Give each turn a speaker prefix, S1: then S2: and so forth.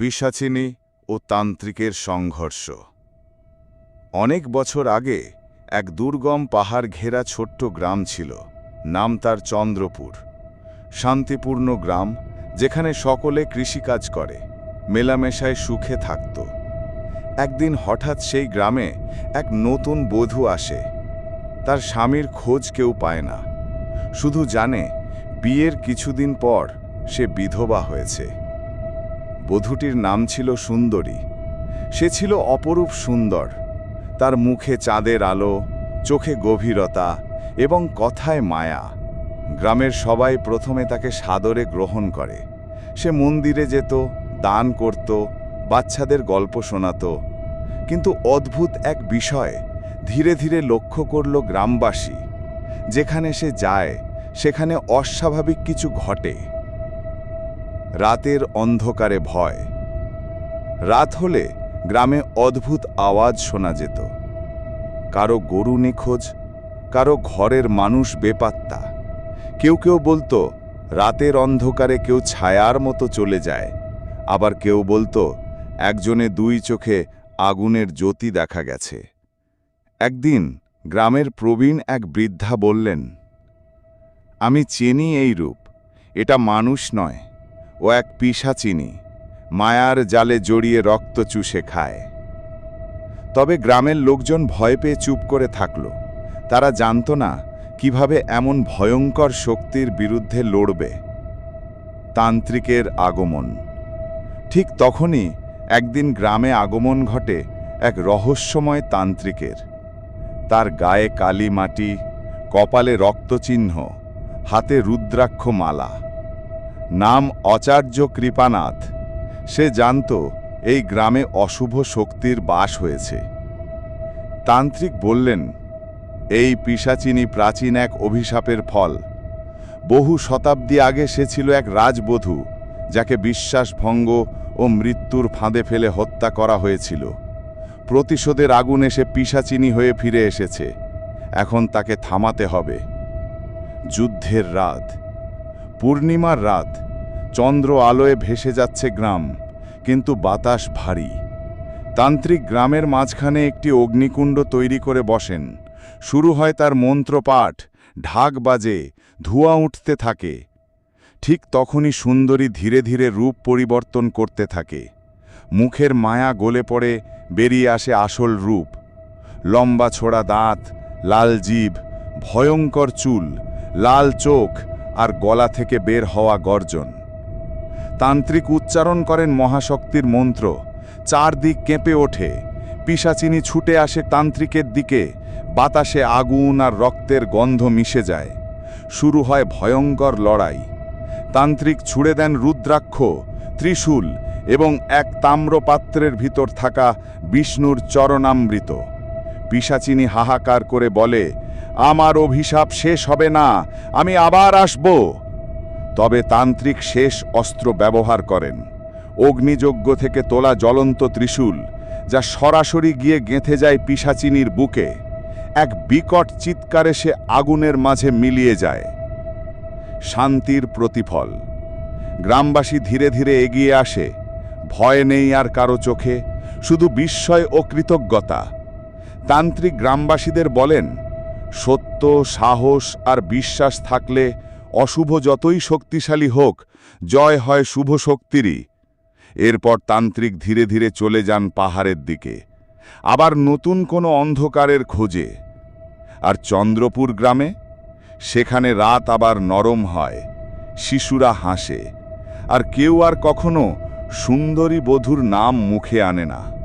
S1: পিসাচিনী ও তান্ত্রিকের সংঘর্ষ। অনেক বছর আগে এক দুর্গম পাহাড় ঘেরা ছোট্ট গ্রাম ছিল, নাম তার চন্দ্রপুর। শান্তিপূর্ণ গ্রাম, যেখানে সকলে কৃষিকাজ করে, মেলামেশায় সুখে থাকত। একদিন হঠাৎ সেই গ্রামে এক নতুন বধূ আসে। তার স্বামীর খোঁজ কেউ পায় না। শুধু জানে, বিয়ের কিছুদিন পর সে বিধবা হয়েছে। বধূটির নাম ছিল সুন্দরী। সে ছিল অপরূপ সুন্দর। তার মুখে চাঁদের আলো, চোখে গভীরতা এবং কথায় মায়া। গ্রামের সবাই প্রথমে তাকে সাদরে গ্রহণ করে। সে মন্দিরে যেত, দান করত, বাচ্চাদের গল্প শোনাত। কিন্তু অদ্ভুত এক বিষয় ধীরে ধীরে লক্ষ্য করল গ্রামবাসী। যেখানে সে যায়, সেখানে অস্বাভাবিক কিছু ঘটে। রাতের অন্ধকারে ভয়। রাত হলে গ্রামে অদ্ভুত আওয়াজ শোনা যেত। কারও গরু নিখোঁজ, কারও ঘরের মানুষ বেপাত্তা। কেউ কেউ বলতো, রাতের অন্ধকারে কেউ ছায়ার মতো চলে যায়। আবার কেউ বলতো, একজনে দুই চোখে আগুনের জ্যোতি দেখা গেছে। একদিন গ্রামের প্রবীণ এক বৃদ্ধা বললেন, আমি চিনি এই রূপ, এটা মানুষ নয়। ও এক পিসাচিনি মায়ার জালে জড়িয়ে রক্ত চুষে খায়। তবে গ্রামের লোকজন ভয় পেয়ে চুপ করে থাকল। তারা জানত না কীভাবে এমন ভয়ঙ্কর শক্তির বিরুদ্ধে লড়বে। তান্ত্রিকের আগমন। ঠিক তখনই একদিন গ্রামে আগমন ঘটে এক রহস্যময় তান্ত্রিকের। তার গায়ে কালি মাটি কপালে রক্তচিহ্ন, হাতে রুদ্রাক্ষ মালা নাম অচার্য কৃপানাথ। সে জানত এই গ্রামে অশুভ শক্তির বাস হয়েছে। তান্ত্রিক বললেন, এই পিসাচিনী প্রাচীন এক অভিশাপের ফল। বহু শতাব্দী আগে সে ছিল এক রাজবধূ, যাকে বিশ্বাসভঙ্গ ও মৃত্যুর ফাঁদে ফেলে হত্যা করা হয়েছিল। প্রতিশোধের আগুন এসে পিসাচিনী হয়ে ফিরে এসেছে। এখন তাকে থামাতে হবে। যুদ্ধের রাত, পূর্ণিমার রাত চন্দ্র আলোয় ভেসে যাচ্ছে গ্রাম, কিন্তু বাতাস ভারী। তান্ত্রিক গ্রামের মাঝখানে একটি অগ্নিকুণ্ড তৈরি করে বসেন। শুরু হয় তার মন্ত্রপাঠ, ঢাক বাজে, ধোঁয়া উঠতে থাকে। ঠিক তখনই সুন্দরী ধীরে ধীরে রূপ পরিবর্তন করতে থাকে। মুখের মায়া গলে পড়ে, বেরিয়ে আসে আসল রূপ। লম্বা ছোড়া দাঁত, লাল জিভ ভয়ঙ্কর চুল, লাল চোখ আর গলা থেকে বের হওয়া গর্জন। তান্ত্রিক উচ্চারণ করেন মহাশক্তির মন্ত্র। চারদিক কেঁপে ওঠে। পিসাচিনি ছুটে আসে তান্ত্রিকের দিকে। বাতাসে আগুন আর রক্তের গন্ধ মিশে যায়। শুরু হয় ভয়ঙ্কর লড়াই। তান্ত্রিক ছুড়ে দেন রুদ্রাক্ষ, ত্রিশূল এবং এক তাম্রপাত্রের ভিতর থাকা বিষ্ণুর চরণামৃত। পিসাচিনি হাহাকার করে বলে, আমার অভিশাপ শেষ হবে না। আমি আবার আসব। তবে তান্ত্রিক শেষ অস্ত্র ব্যবহার করেন। অগ্নিযজ্ঞ থেকে তোলা জ্বলন্ত ত্রিশূল, যা সরাসরি গিয়ে গেঁথে যায় পিসাচিনির বুকে। এক বিকট চিৎকারে সে আগুনের মাঝে মিলিয়ে যায়। শান্তির প্রতিফল। গ্রামবাসী ধীরে ধীরে এগিয়ে আসে। ভয় নেই আর কারও চোখে, শুধু বিস্ময় ও কৃতজ্ঞতা। তান্ত্রিক গ্রামবাসীদের বলেন, সত্য, সাহস আর বিশ্বাস থাকলে অশুভ যতই শক্তিশালী হোক, জয় হয় শুভ শক্তিরই। এরপর তান্ত্রিক ধীরে ধীরে চলে যান পাহাড়ের দিকে। আবার নতুন কোনো অন্ধকারের খোঁজে। আর চন্দ্রপুর গ্রামে? সেখানে রাত আবার নরম হয়, শিশুরা হাসে। আর কেউ আর কখনো সুন্দরী বধূর নাম মুখে আনে না।